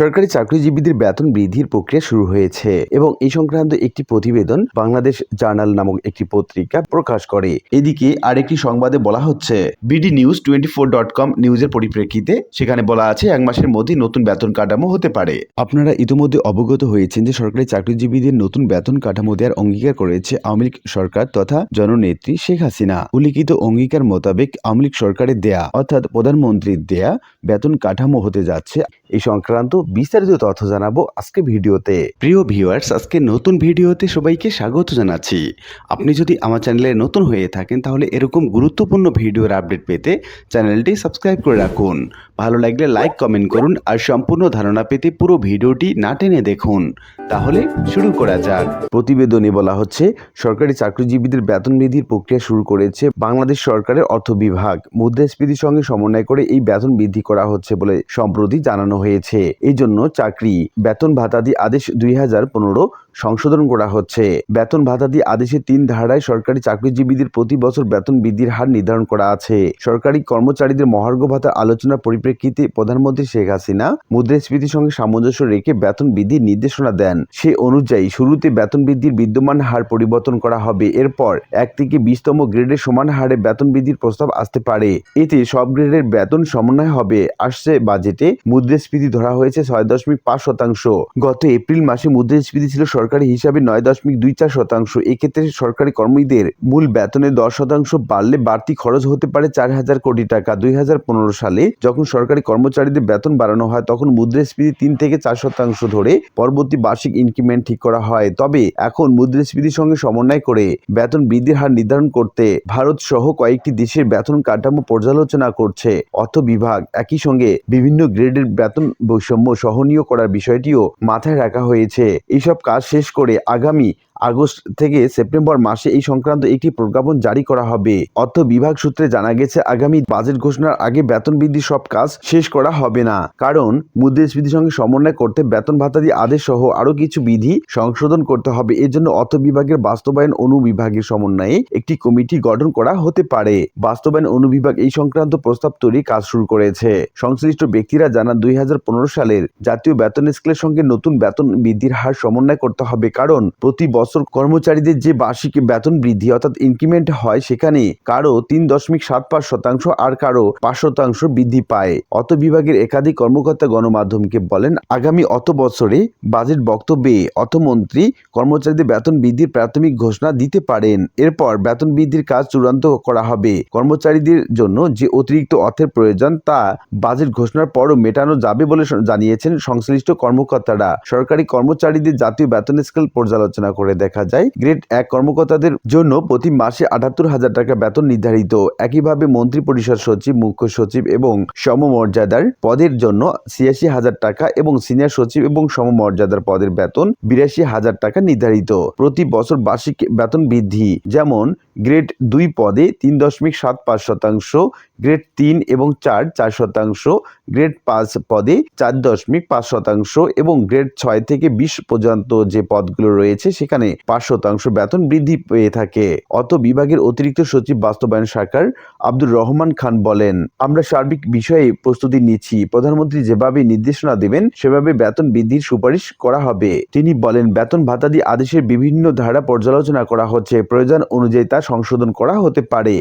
সরকারি চাকরিজীবীদের বেতন বৃদ্ধির প্রক্রিয়া শুরু হয়েছে এবং এই সংক্রান্ত একটি প্রতিবেদন বাংলাদেশ জার্নাল নামক একটি পত্রিকা প্রকাশ করে। এদিকে আরেকটি সংবাদে বলা হচ্ছে, BD news twenty four dot com নিউজের পরিপ্রেক্ষিতে সেখানে বলা আছে, এক মাসের মধ্যে নতুন বেতন কাঠামো হতে পারে। আপনারা ইতিমধ্যে অবগত হয়েছেন যে সরকারি চাকরিজীবীদের নতুন বেতন কাঠামো দেওয়ার অঙ্গীকার করেছে আওয়ামী লীগ সরকার তথা জননেত্রী শেখ হাসিনা। উল্লিখিত অঙ্গীকার মোতাবেক আওয়ামী লীগ সরকারের দেয়া অর্থাৎ প্রধানমন্ত্রীর দেয়া বেতন কাঠামো হতে যাচ্ছে। এই সংক্রান্ত বিস্তারিত তথ্য জানাব আজকে ভিডিওতে। প্রিয় ভিউয়ার্স আজকে নতুন ভিডিওতে সবাইকে স্বাগত জানাচ্ছি। আপনি যদি আমার চ্যানেলে নতুন হয়ে থাকেন, তাহলে এরকম গুরুত্বপূর্ণ ভিডিওর আপডেট পেতে চ্যানেলটি সাবস্ক্রাইব করে রাখুন। ভালো লাগলে লাইক কমেন্ট করুন আর সম্পূর্ণ ধারণা পেতে পুরো ভিডিওটি না টেনে দেখুন। তাহলে শুরু করা যাক। প্রতিবেদনে বলা হচ্ছে, সরকারি চাকরিজীবীদের বেতন বৃদ্ধির প্রক্রিয়া শুরু করেছে বাংলাদেশ সরকারের অর্থ বিভাগ। মুদ্রাস্ফীতির সঙ্গে সমন্বয় করে এই বেতন বৃদ্ধি করা হচ্ছে বলে সম্প্রতি জানানো হয়েছে। এই জন্য চাকরি বেতন ভাতাদি আদেশ দুই হাজার পনেরো সংশোধন করা হচ্ছে। বেতন ভাতাদি আদেশের তিন ধারায় সরকারি চাকরিজীবীদের প্রতি বছর বেতন বৃদ্ধির হার নির্ধারণ করা আছে। সরকারি কর্মচারীদের মহার্ঘ ভাতার আলোচনার পরিপ্রেক্ষিতে প্রধানমন্ত্রী শেখ হাসিনা মুদ্রাস্ফীতির সঙ্গে সামঞ্জস্য রেখে বেতন বৃদ্ধির নির্দেশনা দেন। সে অনুযায়ী শুরুতে বেতন বৃদ্ধির বিদ্যমান হার পরিবর্তন করা হবে। এরপর এক থেকে বিশতম গ্রেডের সমান হারে বেতন বৃদ্ধির প্রস্তাব আসতে পারে। এতে সব গ্রেডের বেতন সমন্বয় হবে। আসছে বাজেটে মুদ্রাস্ফীতি ধরা হয়েছে ছয় দশমিক পাঁচ শতাংশ। গত এপ্রিল মাসে মুদ্রাস্ফীতি ছিল সরকারি হিসাবে নয় দশমিক দুই চার শতাংশ। এক্ষেত্রে সরকারি কর্মীদের মূল বেতনের দশ শতাংশ বাড়লে বাড়তি খরচ হতে পারে চার হাজার কোটি টাকা। দুই হাজার পনেরো সালে যখন সরকারি কর্মচারীদের বেতন বাড়ানো হয়, তখন মুদ্রাস্ফীতি তিন থেকে চার শতাংশ ধরে পরবর্তী বার্ষিক ইনক্রিমেন্ট ঠিক করা হয়। তবে এখন মুদ্রাস্ফীতির সঙ্গে সমন্বয় করে বেতন বৃদ্ধির হার নির্ধারণ করতে ভারত সহ কয়েকটি দেশের বেতন কাঠামো পর্যালোচনা করছে। অর্থ বিভাগ একই সঙ্গে বিভিন্ন গ্রেডের বেতন বৈষম্য সহনীয় করার বিষয়টিও মাথায় রাখা হয়েছে। এইসব কাজ শেষ করে আগামী আগস্ট থেকে সেপ্টেম্বর মাসে এই সংক্রান্ত একটি প্রজ্ঞাপন জারি করা হবে। অর্থ বিভাগ সূত্রে জানা গেছে, আগামী বাজেট ঘোষণার আগে বেতন বৃদ্ধির সব কাজ শেষ করা হবে না। কারণ, মুদ্রাস্ফীতির সঙ্গে সমন্বয় করতে বেতন ভাতাদি আদেশ সহ আরও কিছু বিধি সংশোধন করতে হবে। এর জন্য অর্থ বিভাগের বাস্তবায়ন অনুবিভাগের সমন্বয়ে একটি কমিটি গঠন করা হতে পারে। বাস্তবায়ন অনুবিভাগ এই সংক্রান্ত প্রস্তাব তৈরি কাজ শুরু করেছে। সংশ্লিষ্ট ব্যক্তিরা জানান, দুই হাজার পনেরো সালের জাতীয় বেতন স্কেলের সঙ্গে নতুন বেতন বৃদ্ধির হার সমন্বয় করতে হবে। কারণ, প্রতি বছর কর্মচারীদের যে বার্ষিক বেতন বৃদ্ধি অর্থাৎ ইনক্রিমেন্ট হয়, সেখানে কারও তিন দশমিক সাত পাঁচ শতাংশ আর কারও পাঁচ শতাংশ বৃদ্ধি পায়। অত বিভাগের একাধিক কর্মকর্তা গণমাধ্যমকে বলেন, আগামী অত বছরে বাজেট বক্তব্যে অর্থমন্ত্রী কর্মচারীদের বেতন বৃদ্ধির প্রাথমিক ঘোষণা দিতে পারেন। এরপর বেতন বৃদ্ধির কাজ চূড়ান্ত করা হবে। কর্মচারীদের জন্য যে অতিরিক্ত অর্থের প্রয়োজন, তা বাজেট ঘোষণার পরও মেটানো যাবে বলে জানিয়েছেন সংশ্লিষ্ট কর্মকর্তারা। সরকারি কর্মচারীদের জাতীয় বেতন স্কেল পর্যালোচনা করে দেখা যায়। গ্রেড এক কর্মকর্তাদের জন্য প্রতি মাসে আটাত্তর হাজার টাকা বেতন নির্ধারিত। একইভাবে মন্ত্রী পরিষদ সচিব, মুখ্য সচিব এবং সমমর্যাদার পদের জন্য ছিয়াশি হাজার টাকা এবং সিনিয়র সচিব এবং সমমর্যাদার পদের বেতন বিরাশি হাজার টাকা নির্ধারিত। প্রতি বছর বার্ষিক বেতন বৃদ্ধি। যেমন গ্রেড দুই পদে তিন দশমিক সাত পাঁচ শতাংশ গ্রেড তিন এবং চার চার শতাংশ গ্রেড পাঁচ পদে চার দশমিক পাঁচ শতাংশ এবং গ্রেড ছয় থেকে বিশ পর্যন্ত যে পদগুলো রয়েছে সেখানে পাঁচ শতাংশ বেতন বৃদ্ধি পেয়ে থাকে। অত বিভাগের অতিরিক্ত সচিব বাস্তবায়ন শাখার আব্দুর রহমান খান বলেন, আমরা সার্বিক বিষয়ে প্রস্তুতি নিচ্ছি। প্রধানমন্ত্রী যেভাবে নির্দেশনা দেবেন, সেভাবে বেতন বৃদ্ধির সুপারিশ করা হবে। তিনি বলেন, বেতন ভাতাদি আদেশের বিভিন্ন ধারা পর্যালোচনা করা হচ্ছে। প্রয়োজন অনুযায়ী তা সংশোধন করা হতে পারে।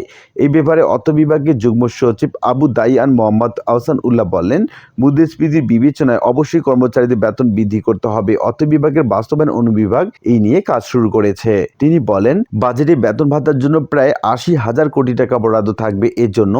এই ব্যাপারে অর্থ বিভাগের যুগ্ম সচিব আবু দাইয়ান মোহাম্মদ আহসান উল্লাহ বললেন মুদ্রাস্ফীতির বিবেচনায় অবশ্যই কর্মচারীদের বেতন বৃদ্ধি করতে হবে। অর্থ বিভাগের বাস্তবায়ন অনুবিভাগ এই নিয়ে কাজ শুরু করেছে। তিনি বলেন, বাজেটে বেতন ভাতার জন্য প্রায় আশি হাজার কোটি টাকা বরাদ্দ থাকবে। এর জন্য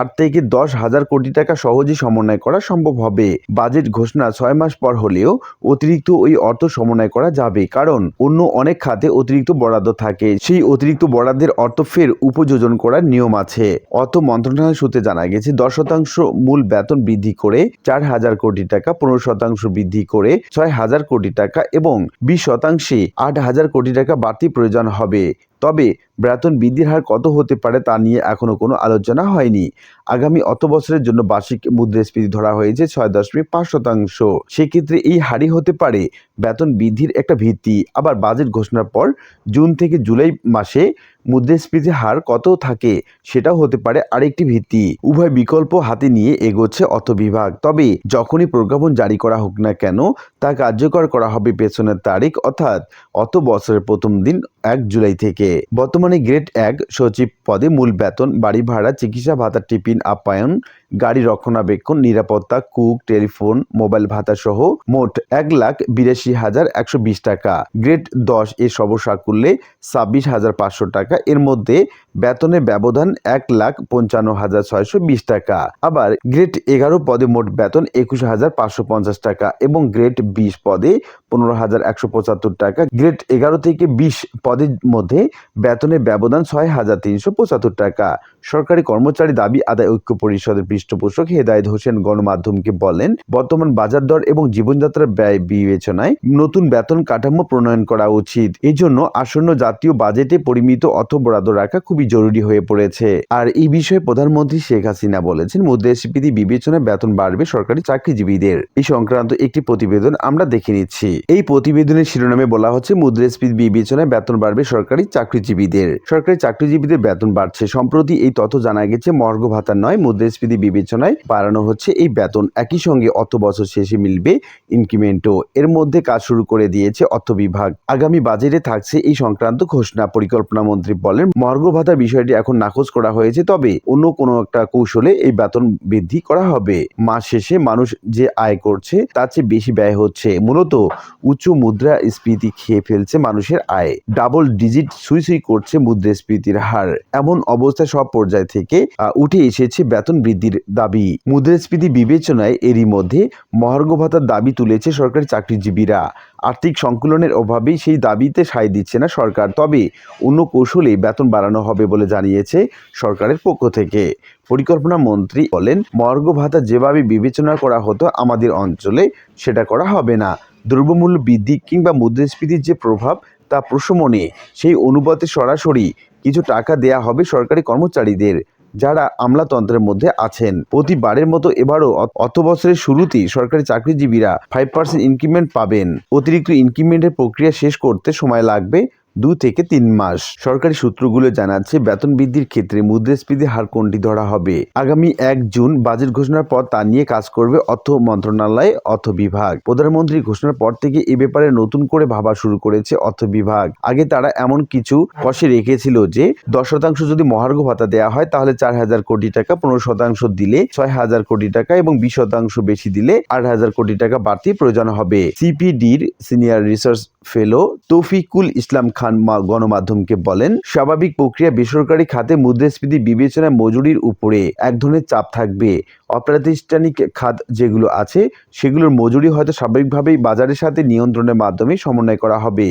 আট থেকে দশ হাজার কোটি টাকা সহজেই সমন্বয় করা সম্ভব হবে। বাজেট ঘোষণা ছয় মাস পর হলেও অতিরিক্ত ওই অর্থ সমন্বয় করা যাবে। কারণ অন্য অনেক খাতে অতিরিক্ত বরাদ্দ থাকে। সেই অতিরিক্ত বরাদ্দের অর্থ ফের উপযোজন করার নিয়ম আছে। অর্থ মন্ত্রণালয় সূত্রে জানা গেছে, দশ শতাংশ মূল বেতন বৃদ্ধি করে চার হাজার কোটি টাকা, পনেরো শতাংশ বৃদ্ধি করে ছয় হাজার কোটি টাকা এবং বিশ শতাংশে আট হাজার কোটি টাকা বাড়তি প্রয়োজন হবে। তবে বেতন বৃদ্ধির হার কত হতে পারে তা নিয়ে এখনও কোনো আলোচনা হয়নি। আগামী অত বছরের জন্য বার্ষিক মুদ্রাস্ফীতি ধরা হয়েছে ছয় দশমিক পাঁচ শতাংশ। সেক্ষেত্রে এই হারই হতে পারে বেতন বৃদ্ধির একটা ভিত্তি। আবার বাজেট ঘোষণার পর জুন থেকে জুলাই মাসে মুদ্রাস্ফীতির হার কত থাকে সেটাও হতে পারে আরেকটি ভিত্তি। উভয় বিকল্প হাতে নিয়ে এগোচ্ছে অর্থ বিভাগ। তবে যখনই প্রজ্ঞাপন জারি করা হোক না কেন তা কার্যকর করা হবে পেছনের তারিখ অর্থাৎ অত বছরের প্রথম দিন এক জুলাই থেকে। বর্তমানে গ্রেড এক সচিব পদে মূল বেতন, বাড়ি ভাড়া, চিকিৎসা ভাতা, টিফিন, আপ্যায়ন গাড়ি রক্ষণাবেক্ষণ, নিরাপত্তা, কুক, টেলিফোন, মোবাইল ভাতা সহ মোট এক লাখ বিরাশি হাজার একশো বিশ টাকা। গ্রেড দশ এর সর্বসাকুল্যে ছাব্বিশ হাজার পাঁচশো টাকা। এর মধ্যে বেতনের ব্যবধান এক লাখ পঞ্চান্ন হাজার ছয়শো বিশ টাকা। আবার গ্রেড এগারো পদে মোট বেতন একুশ হাজার পাঁচশো পঞ্চাশ টাকা এবং গ্রেড বিশ পদে পনেরো হাজার একশো পঁচাত্তর টাকা। গ্রেড এগারো থেকে বিশ পদের মধ্যে বেতনের ব্যবধান ছয় হাজার তিনশো পঁচাত্তর টাকা। সরকারি কর্মচারী দাবি আদায় ঐক্য পরিষদের পৃষ্ঠপোষক হেদায়ত হোসেন গণমাধ্যমকে বলেন, বর্তমান বাজার দর এবং জীবনযাত্রার ব্যয় বিবেচনায় নতুন বেতন কাঠামো প্রণয়ন করা উচিত। এই জন্য আসন্ন জাতীয় বাজেটে পরিমিত অর্থ বরাদ্দ রাখা খুবই জরুরি হয়ে পড়েছে। আর এই বিষয়ে প্রধানমন্ত্রী শেখ হাসিনা বলেছেন, মুদ্রাস্ফীতি বিবেচনায় বেতন বাড়বে সরকারি চাকরিজীবীদের। এই সংক্রান্ত একটি প্রতিবেদন আমরা দেখে নিচ্ছি। এই প্রতিবেদনের শিরোনামে বলা হচ্ছে, মুদ্রাস্ফীতি বিবেচনায় বেতন বাড়বে সরকারি চাকরিজীবীদের। সরকারি চাকরিজীবীদের বেতন বাড়ছে। সম্প্রতি এই তথ্য জানা গেছে, মর্গ ভাতা নয়, মুদ্রাস্ফীতি বিবেচনায় বাড়ানো হচ্ছে এই বেতন। একই সঙ্গে অর্থ বছর শেষে মিলবে ইনক্রিমেন্টও। এর মধ্যে কাজ শুরু করে দিয়েছে অর্থ বিভাগ। আগামী বাজেটে থাকছে এই সংক্রান্ত ঘোষণা, পরিকল্পনা মন্ত্রী বলেন। মর্গ ভাতার বিষয়টি এখন নাকচ করা হয়েছে, তবে অন্য কোনো একটা কৌশলে এই বেতন বৃদ্ধি করা হবে। মাস শেষে মানুষ যে আয় করছে, তার চেয়ে বেশি ব্যয় হচ্ছে। মূলত উচ্চ মুদ্রা স্ফীতি খেয়ে ফেলছে মানুষের আয়। ডাবল ডিজিট সুই সুই করছে মুদ্রাস্ফীতির হার। এমন অবস্থা সব পর্যায় থেকে উঠে এসেছে বেতন বৃদ্ধির দাবি। মুদ্রাস্ফীতি বিবেচনায় এরই মধ্যে মহার্ঘ ভাতার দাবি তুলেছে সরকারি চাকরিজীবীরা। আর্থিক সংকুলনের অভাবেই সেই দাবিতে সায় দিচ্ছে না সরকার। তবে অন্য কৌশলে বেতন বাড়ানো হবে বলে জানিয়েছে সরকারের পক্ষ থেকে। পরিকল্পনা মন্ত্রী বলেন মর্গ ভাতা যেভাবে বিবেচনা করা হতো আমাদের অঞ্চলে, সেটা করা হবে না। দ্রব্যমূল্য বৃদ্ধি কিংবা মুদ্রাস্ফীতির যে প্রভাব, তা প্রশমনে সেই অনুপাতে সরাসরি কিছু টাকা দেয়া হবে সরকারি কর্মচারীদের। যারা আমলাতন্ত্রের মধ্যে আছেন। প্রতিবারের মতো এবারও অর্থ বছরের শুরুতেই সরকারি চাকরিজীবীরা ফাইভ পার্সেন্ট ইনক্রিমেন্ট পাবেন। অতিরিক্ত ইনক্রিমেন্টের প্রক্রিয়া শেষ করতে সময় লাগবে। দু থেকে তিন মাস। সরকারি সূত্রগুলো জানাচ্ছে, বেতন বৃদ্ধির ক্ষেত্রে মুদ্রাস্ফীতির হার কোনটি ধরা হবে? আগামী এক জুন বাজেট ঘোষণার পর তা নিয়ে কাজ করবে অর্থ মন্ত্রণালয়, অর্থ বিভাগ। প্রধানমন্ত্রী ঘোষণার পর থেকে এ ব্যাপারে নতুন করে ভাবা শুরু করেছে অর্থ বিভাগ। আগে তারা এমন কিছু কষে রেখেছিল যে, দশ শতাংশ যদি মহার্ঘ ভাতা দেওয়া হয়, তাহলে চার হাজার কোটি টাকা, পনেরো শতাংশ দিলে ছয় হাজার কোটি টাকা এবং বিশ শতাংশ বেশি দিলে আট হাজার কোটি টাকা বাড়তি প্রয়োজন হবে। সিপিডির senior research fellow Taufiqul Islam Khan গণমাধ্যমকে বলেন, স্বাভাবিক প্রক্রিয়া বেসরকারি খাতে মুদ্রাস্ফীতি বিবেচনায় মজুরির উপরে এক ধরনের চাপ থাকবে। অপ্রাতিষ্ঠানিক খাত যেগুলো আছে, সেগুলোর মজুরি হয়তো স্বাভাবিকভাবেই বাজারের সাথে নিয়ন্ত্রণের মাধ্যমে সমন্বয় করা হবে।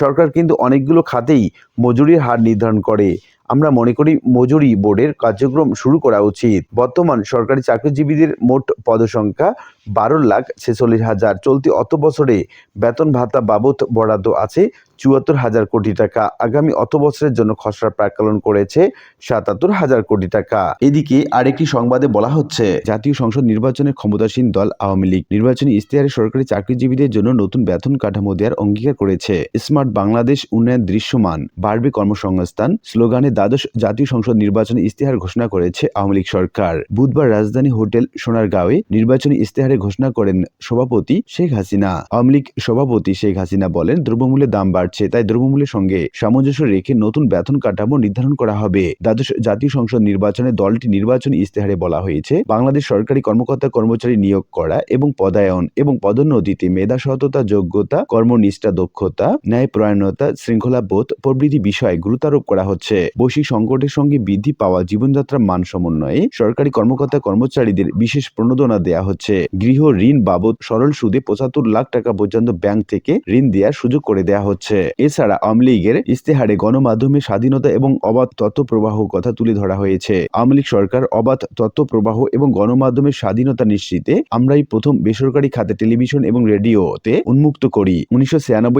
সরকার কিন্তু অনেকগুলো খাতেই মজুরির হার নির্ধারণ করে। আমরা মনে করি মজুরি বোর্ডের কার্যক্রম শুরু করা উচিত। বর্তমান সরকারি চাকরিজীবীদের মোট পদসংখ্যা বারো লাখ ছেচল্লিশ হাজার। চলতি অত বছরে বেতন ভাতা বাবদ বরাদ্দ আছে চুয়াত্তর হাজার কোটি টাকা। আগামী অত বছরের জন্য খসড়া প্রাকলন করেছে সাতাত্তর হাজার কোটি টাকা। এদিকে আরেকটি সংবাদে বলা হচ্ছে, জাতীয় সংসদ নির্বাচনে ক্ষমতাসীন দল আওয়ামী লীগ। নির্বাচনী ইশতেহারে সরকারি চাকরিজীবীদের জন্য নতুন বেতন কাঠামো দেওয়ার অঙ্গীকার করেছে। স্মার্ট বাংলাদেশ উন্নয়ন দৃশ্যমান, বাড়বে কর্মসংস্থান, স্লোগানে দ্বাদশ জাতীয় সংসদ নির্বাচনী ইশতেহার ঘোষণা করেছে আওয়ামী লীগ সরকার। বুধবার রাজধানী হোটেল সোনারগাঁওয়ে নির্বাচনী ইশতেহারে ঘোষণা করেন সভাপতি শেখ হাসিনা। আওয়ামী লীগ সভাপতি শেখ হাসিনা বলেন, দ্রব্যমূল্যের দাম বাড়ছে। তাই দ্রব্যমূল্যের সঙ্গে সামঞ্জস্য রেখে নতুন বেতন কাঠামো নির্ধারণ করা হবে। দ্বাদশ জাতীয় সংসদ নির্বাচনে দলটি নির্বাচনী ইশতেহারে বলা হয়েছে, বাংলাদেশ সরকারি কর্মকর্তা কর্মচারী নিয়োগ করা এবং পদায়ন এবং পদোন্নতিতে মেধা সততা, যোগ্যতা, কর্মনিষ্ঠা, দক্ষতা ন্যায়পরায়ণতা শৃঙ্খলাবোধ প্রভৃতি বিষয়ে গুরুত্বারোপ করা হচ্ছে। বৈশ্বিক সংকটের সঙ্গে বৃদ্ধি পাওয়া জীবনযাত্রার মান সমন্বয়ে সরকারি কর্মকর্তা কর্মচারীদের বিশেষ প্রণোদনা দেয়া হচ্ছে। গৃহ ঋণ বাবদ সরল সুদে পঁচাত্তর লাখ টাকা পর্যন্ত ব্যাংক থেকে ঋণ দেওয়ার সুযোগ করে দেয়া হচ্ছে। এছাড়া আওয়ামী লীগের ইস্তেহারে গণমাধ্যমে স্বাধীনতা এবং অবাধ তথ্য প্রবাহ কথা তুলে ধরা হয়েছে। আওয়ামী লীগ সরকার অবাধ তথ্য প্রবাহ এবং গণমাধ্যমের স্বাধীনতা নিশ্চিতে আমরাই প্রথম বেসরকারি খাতে টেলিভিশন এবং রেডিওতে উন্মুক্ত করি। উনিশশো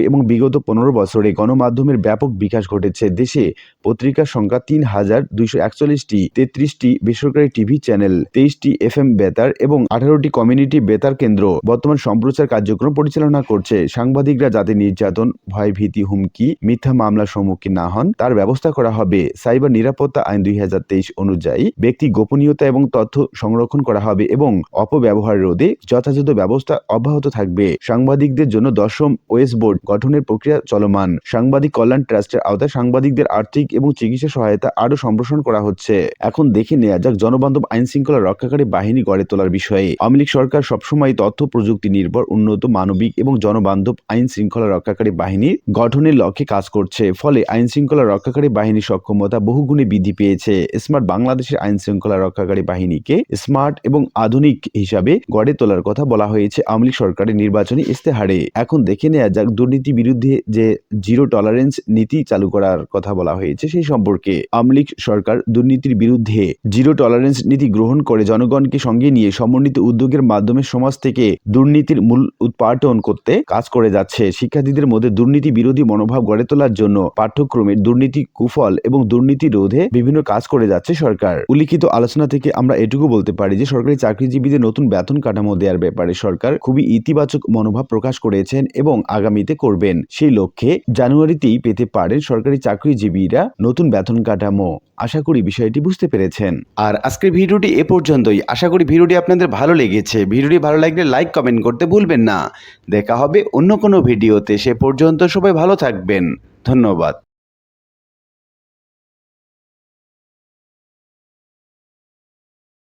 এবং বিগত পনেরো বছরে গণমাধ্যমের ব্যাপক বিকাশ ঘটেছে। দেশে পত্রিকার সংখ্যা তিন হাজার দুইশো একচল্লিশটি, তেত্রিশটি বেসরকারি টিভি চ্যানেল, তেইশটি এফ এম বেতার এবং আঠারোটি কমিউনিটি বেতার কেন্দ্র। বর্তমান সম্প্রচার কার্যক্রম পরিচালনা করছে সাংবাদিকরা যাতে নির্যাতন ভয় ভীতি হুমকি মিথ্যা মামলার সম্মুখীন না হন। তার ব্যবস্থা করা হবে সাইবার নিরাপত্তা আইন দুই অনুযায়ী। ব্যক্তি গোপনীয়তা এবং তথ্য সংরক্ষণ করা হবে এবং অপব্যবহার রোধে যথাযথ ব্যবস্থা অব্যাহত থাকবে। সাংবাদিকদের জন্য দশম ওয়েস বোর্ড গঠনের প্রক্রিয়া চলমান। সাংবাদিক কল্যাণ ট্রাস্টের আওতায় সাংবাদিকদের আর্থিক এবং চিকিৎসা সহায়তা আরও সম্প্রসারণ করা হচ্ছে। এখন দেখে নেওয়া যাক জনবান্ধব আইন শৃঙ্খলা রক্ষাকারী বাহিনী গড়ে তোলার বিষয়ে। আওয়ামী লীগ সরকার সবসময় তথ্য প্রযুক্তি নির্ভর, উন্নত, মানবিক এবং জনবান্ধব আইন শৃঙ্খলা রক্ষাকারী বাহিনীর গঠনের লক্ষ্যে কাজ করছে। ফলে আইন শৃঙ্খলা রক্ষাকারী বাহিনীর সক্ষমতা বহুগুণে বৃদ্ধি পেয়েছে। স্মার্ট বাংলাদেশের আইন শৃঙ্খলা রক্ষাকারী বাহিনীকে স্মার্ট এবং আধুনিক হিসাবে গড়ে তোলার কথা বলা হয়েছে আওয়ামী সরকারের নির্বাচনী ইস্তেহারে এখন দেখে নেওয়া যাক দুর্নীতি বিরুদ্ধে যে জিরো টলারেন্স নীতি চালু করার কথা বলা হয়েছে সেই সম্পর্কে। আওয়ামী সরকার দুর্নীতির বিরুদ্ধে জিরো টলারেন্স নীতি গ্রহণ করে জনগণকে সঙ্গে নিয়ে সমন্বিত উদ্যোগের মাধ্যমে সমাজ থেকে দুর্নীতির মূল উৎপাটন করতে কাজ করে যাচ্ছে। শিক্ষার্থীদের মধ্যে দুর্নীতি বিরোধী মনোভাব গড়ে তোলার জন্য পাঠ্যক্রমের দুর্নীতি, কুফল এবং দুর্নীতি রোধে বিভিন্ন কাজ করে যাচ্ছে সরকার। উল্লিখিত আলোচনা থেকে আমরা এটুকু বলতে পারি যে, সরকারি চাকরিজীবীদের নতুন বেতন কাঠামো দেওয়ার ব্যাপারে সরকার খুবই ইতিবাচক মনোভাব প্রকাশ করেছেন এবং আগামীতে করবেন। সেই লক্ষ্যে জানুয়ারিতেই পেতে পারেন সরকারি চাকরিজীবীরা নতুন বেতন কাঠামো। আশা করি বিষয়টি বুঝতে পেরেছেন। আর আজকের ভিডিওটি এ পর্যন্তই। আশা করি ভিডিওটি আপনাদের ভালো লেগেছে। ভিডিওটি ভালো লাগলে লাইক, কমেন্ট করতে ভুলবেন না। দেখা হবে অন্য কোনো ভিডিওতে। সে পর্যন্ত সবাই ভালো থাকবেন। ধন্যবাদ।